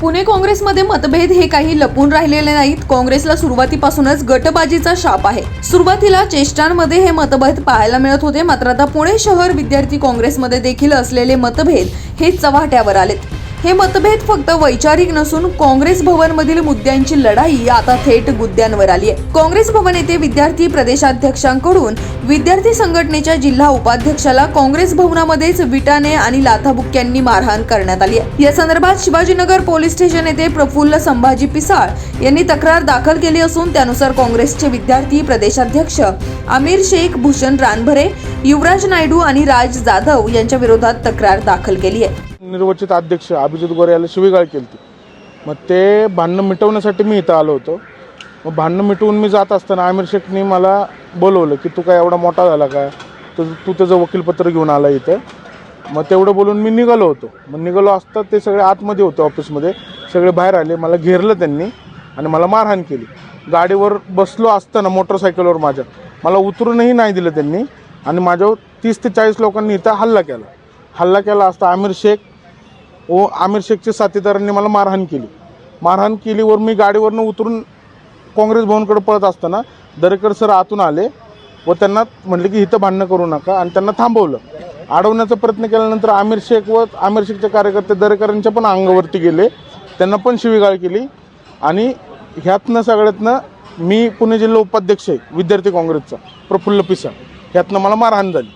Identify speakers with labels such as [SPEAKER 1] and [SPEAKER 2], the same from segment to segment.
[SPEAKER 1] पुणे काँग्रेसमध्ये मतभेद हे काही लपून राहिलेले नाहीत. काँग्रेसला सुरुवातीपासूनच गटबाजीचा शाप आहे. सुरुवातीला चेष्टांमध्ये हे मतभेद पाहायला मिळत होते मात्र आता पुणे शहर विद्यार्थी काँग्रेसमध्ये देखील असलेले मतभेद हे चव्हाट्यावर आलेत. हे मतभेद फक्त वैचारिक नसून काँग्रेस भवनमधील मुद्द्यांची लढाई आता थेट मुद्द्यांवर आली आहे. काँग्रेस भवन येथे विद्यार्थी प्रदेशाध्यक्षांकडून विद्यार्थी संघटनेच्या जिल्हा उपाध्यक्षाला काँग्रेस भवनामध्येच विटाने आणि लाथाबुक्क्यांनी मारहाण करण्यात आली आहे. या संदर्भात शिवाजीनगर पोलीस स्टेशन येथे प्रफुल्ल संभाजी पिसाळ यांनी तक्रार दाखल केली असून त्यानुसार काँग्रेसचे विद्यार्थी प्रदेशाध्यक्ष आमिर शेख भूषण रानभरे युवराज नायडू आणि राज जाधव यांच्या विरोधात तक्रार दाखल केली आहे.
[SPEAKER 2] निर्वचित अध्यक्ष अभिजित गोरे याला शिवीगाळ केली होती मग ते भांडणं मिटवण्यासाठी मी इथं आलो होतो. मग भांडणं मिटवून मी जात असताना आमिर शेखनी मला बोलवलं की तू काय एवढा मोठा झाला का? तर तू त्याचं वकीलपत्र घेऊन आला इथं. मग तेवढं बोलून मी निघालो होतो. मग निघालो असता ते सगळे आतमध्ये होते ऑफिसमध्ये. सगळे बाहेर आले. मला घेरलं त्यांनी आणि मला मारहाण केली. गाडीवर बसलो असताना मोटरसायकलवर माझ्या. मला उतरूनही नाही दिलं त्यांनी आणि माझ्यावर तीस ते चाळीस लोकांनी इथं हल्ला केला. हल्ला केला असता आमिर शेख व आमिर शेखच्या साथीदारांनी मला मारहाण केली. मारहाण केलीवर मी गाडीवरनं उतरून काँग्रेस भवनकडे पळत असताना दरेकर सर आतून आले व त्यांना म्हटले की इथं भांडणं करू नका आणि त्यांना थांबवलं. अडवण्याचा प्रयत्न केल्यानंतर आमिर शेख व आमिर शेखचे कार्यकर्ते दरेकरांच्या पण अंगावरती गेले. त्यांना पण शिवीगाळ केली आणि ह्यातनं सगळ्यातनं मी पुणे जिल्हा उपाध्यक्ष आहे विद्यार्थी काँग्रेसचा प्रफुल्ल पिसा ह्यातनं मला मारहाण झाली.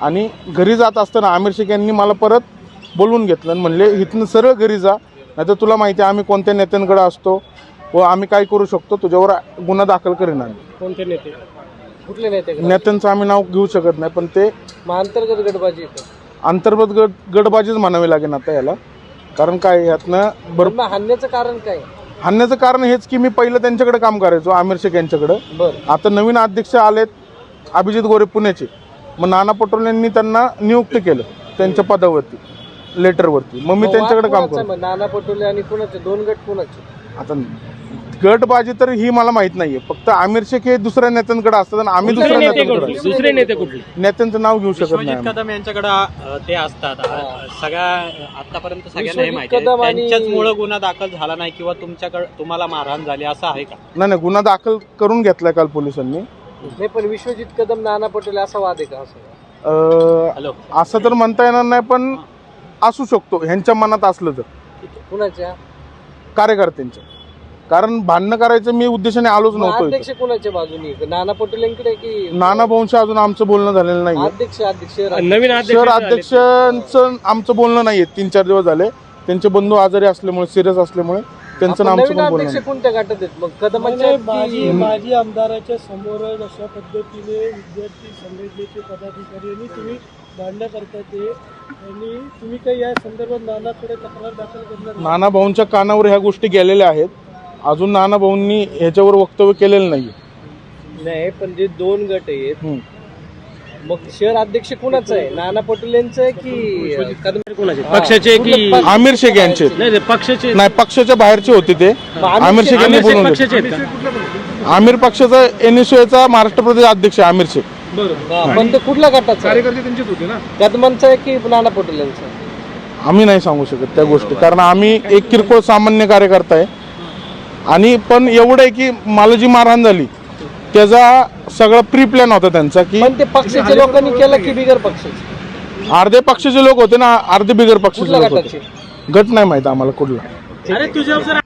[SPEAKER 2] आणि घरी जात असताना आमिर शेख यांनी मला परत बोलवून घेतलं आणि म्हणले इथनं सरळ घरी जा नाहीतर तुला माहिती आहे आम्ही कोणत्या नेत्यांकडे असतो व आम्ही काय करू शकतो तुझ्यावर गुन्हा दाखल करेन आम्ही.
[SPEAKER 3] कोणते नेते? कुठले नेते?
[SPEAKER 2] नेत्यांचं आम्ही नाव घेऊ शकत नाही पण ते
[SPEAKER 3] मग अंतर्गत गटबाजी येतं
[SPEAKER 2] अंतर्गत गट गटबाजीच म्हणावी लागेल आता याला. कारण काय यातनं
[SPEAKER 3] पण मग हाणण्याचं कारण काय?
[SPEAKER 2] हाणण्याचं कारण हेच की मी पहिलं त्यांच्याकडे काम करायचो आमिर शेख यांच्याकडं.
[SPEAKER 3] बर.
[SPEAKER 2] आता नवीन अध्यक्ष आलेत अभिजित गोरे पुण्याचे मग नाना पटोले यांनी त्यांना नियुक्त केलं त्यांच्या पदावरती. लेटरवरती. मग मी त्यांच्याकडे काम करतो.
[SPEAKER 3] नाना पटोले आणि कुणाचे? दोन गट कुणाचे?
[SPEAKER 2] आता गटबाजी तर ही मला माहीत नाहीये. फक्त आमिर शेख हे दुसऱ्या नेत्यांकडे असतात आणि आम्ही दुसऱ्या नेत्यांकडे.
[SPEAKER 3] दुसरे नेते कुठले?
[SPEAKER 2] नेत्यांचं नाव घेऊ शकत नाही आम्ही.
[SPEAKER 4] कदम यांच्याकडे ते असतात. सगळ्या आतापर्यंत सगळ्यांना हे
[SPEAKER 3] विश्वजित
[SPEAKER 4] माहिती आहे.
[SPEAKER 3] कदम आणि-
[SPEAKER 4] त्यांच्याचमुळं गुन्हा दाखल झाला नाही किंवा तुमच्याकडे तुम्हाला मारहाण झाली असं आहे का?
[SPEAKER 2] नाही नाही गुन्हा दाखल करून घेतलाय काल पोलिसांनी.
[SPEAKER 3] नाही पण विश्वजित कदम नाना पटोले असा वाद आहे का? असं.
[SPEAKER 2] अं,
[SPEAKER 4] हॅलो.
[SPEAKER 2] असं तर म्हणता येणार नाही पण असू शकतो ह्यांच्या मनात असलं तर.
[SPEAKER 3] कुणाच्या?
[SPEAKER 2] कार्यकर्त्यांच्या. कारण भांडणं करायचं मी उद्देशाने आलोच नव्हतो
[SPEAKER 3] अध्यक्ष कुणाच्या बाजूनी? नाना पटोलेंकडे की.
[SPEAKER 2] नाना भाऊंशी अजून आमचं बोलणं झालेलं नाही
[SPEAKER 3] अध्यक्ष अध्यक्ष
[SPEAKER 5] नवीन
[SPEAKER 2] शहर अध्यक्षांचं आमचं बोलणं नाहीये. तीन चार दिवस झाले. त्यांचे बंधू आजारी असल्यामुळे सिरियस असल्यामुळे त्यांचं नाही.
[SPEAKER 3] कोणत्या गटात आहेत? मग कदमाच्या
[SPEAKER 6] माजी आमदाराच्या समोरच अशा पद्धतीने विद्यार्थी संघटनेचे पदाधिकारी आणि तुम्ही भांडणं करता ते. आणि तुम्ही काही या संदर्भात नानाकडे तक्रार दाखल करणार नाही?
[SPEAKER 2] नाना भाऊंच्या कानावर ह्या गोष्टी गेलेल्या आहेत. अजून नाना भाऊंनी ह्याच्यावर वक्तव्य केलेलं नाही
[SPEAKER 3] नाही पण जे दोन गट आहेत
[SPEAKER 2] हम्म.
[SPEAKER 3] मग शहर अध्यक्ष कुणाचं आहे? नाना पटोलेंचं आहे की कदम
[SPEAKER 5] कोणाचे?
[SPEAKER 3] हा.
[SPEAKER 5] पक्षाचे की
[SPEAKER 2] आमिर शेख यांचे.
[SPEAKER 5] नाही नाही, पक्षाचे
[SPEAKER 2] नाही पक्षाच्या बाहेरचे होते ते.
[SPEAKER 3] आमिर
[SPEAKER 2] शेख यांनी
[SPEAKER 5] आमिर शेख
[SPEAKER 2] बोलवलं.
[SPEAKER 5] पक्षाचे आहेत का?
[SPEAKER 2] आमिर पक्षाचा एनएसयूचा महाराष्ट्र प्रदेश अध्यक्ष आहे आमिर शेख.
[SPEAKER 3] हा, पण ते कुठल्या गटाचं? कार्यकर्ते त्यांचेच होते ना? कदमांचं आहे की नाना पटोलेंचं आहे?
[SPEAKER 2] आम्ही नाही सांगू शकत त्या गोष्टी कारण आम्ही एक किरकोळ सामान्य कार्यकर्ता आहे. आणि पण एवढं आहे की मला जी मारहाण झाली त्याचा सगळा प्री प्लॅन होता त्यांचा की
[SPEAKER 3] पण ते पक्षाच्या लोकांनी केलं की बिगर पक्षाचे?
[SPEAKER 2] अर्धे पक्षाचे लोक होते ना अर्धे बिगर पक्षाचे
[SPEAKER 3] कुठल्या
[SPEAKER 2] लोक होते. गट नाही माहीत आम्हाला कुठला.
[SPEAKER 5] अरे तुझ्यावर जर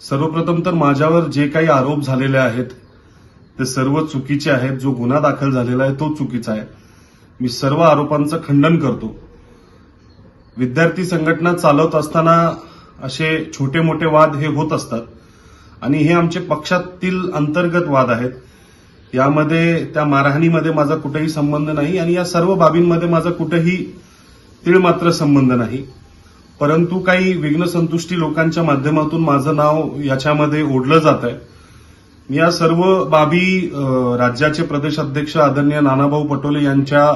[SPEAKER 7] सर्वप्रथम तर माझ्यावर जे काही आरोप झालेले आहेत ते सर्व चुकीचे आहेत. जो गुन्हा दाखल झालेला आहे तो चुकीचा आहे. मी सर्व आरोपांचं खंडन करतो. विद्यार्थी संघटना चालवत असताना असे छोटे मोठे वाद हे होत असतात. आणि हे आमचे पक्षातील अंतर्गत वाद आहेत. यामध्ये त्या मारहाणीमध्ये माझा कुठेही संबंध नाही आणि या सर्व बाबींमध्ये माझा कुठेही तीळ मात्र संबंध नाही. परंतु काही विघ्नसंतुष्टी लोकांच्या माध्यमातून माझं नाव याच्यामध्ये ओढलं जात आहे या सर्व बाबी राज्याचे प्रदेश अध्यक्ष आदरणीय नानाभाऊ पटोले यांच्या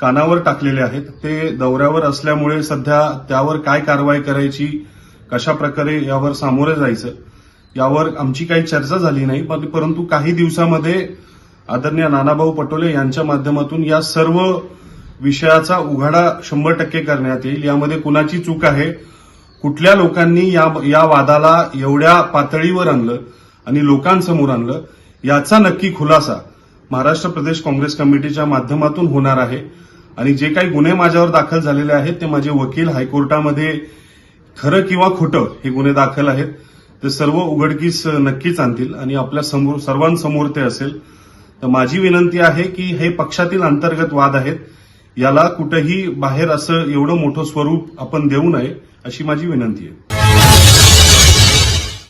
[SPEAKER 7] कानावर टाकलेले आहेत. ते दौऱ्यावर असल्यामुळे सध्या त्यावर काय कारवाई करायची कशा प्रकारे यावर सामोरे जायचं यावर आमची काही चर्चा झाली नाही. पण- परंतु काही दिवसामध्ये आदरणीय नानाभाऊ पटोले यांच्या माध्यमातून या सर्व विषयाचा उघाडा शंभर टक्के करण्यात येईल. यामध्ये कुणाची चूक आहे कुठल्या लोकांनी या या वादाला एवढ्या पातळीवर आणलं आणि लोकांसमोर आणलं याचा नक्की खुलासा महाराष्ट्र प्रदेश काँग्रेस कमिटीच्या माध्यमातून होणार आहे. आणि जे काही गुन्हे माझ्यावर दाखल झालेले आहेत ते माझे वकील हायकोर्टामध्ये खरं किंवा खोटं हे गुन्हे दाखल आहेत. ते सर्व उघडकीस नक्कीच आणतील आणि आपल्यासमोर सर्वांसमोर ते असेल. तर माझी विनंती आहे की हे पक्षातील अंतर्गत वाद आहेत. याला कुठेही बाहेर असं एवढं मोठं स्वरूप आपण देऊ नये अशी माझी विनंती आहे.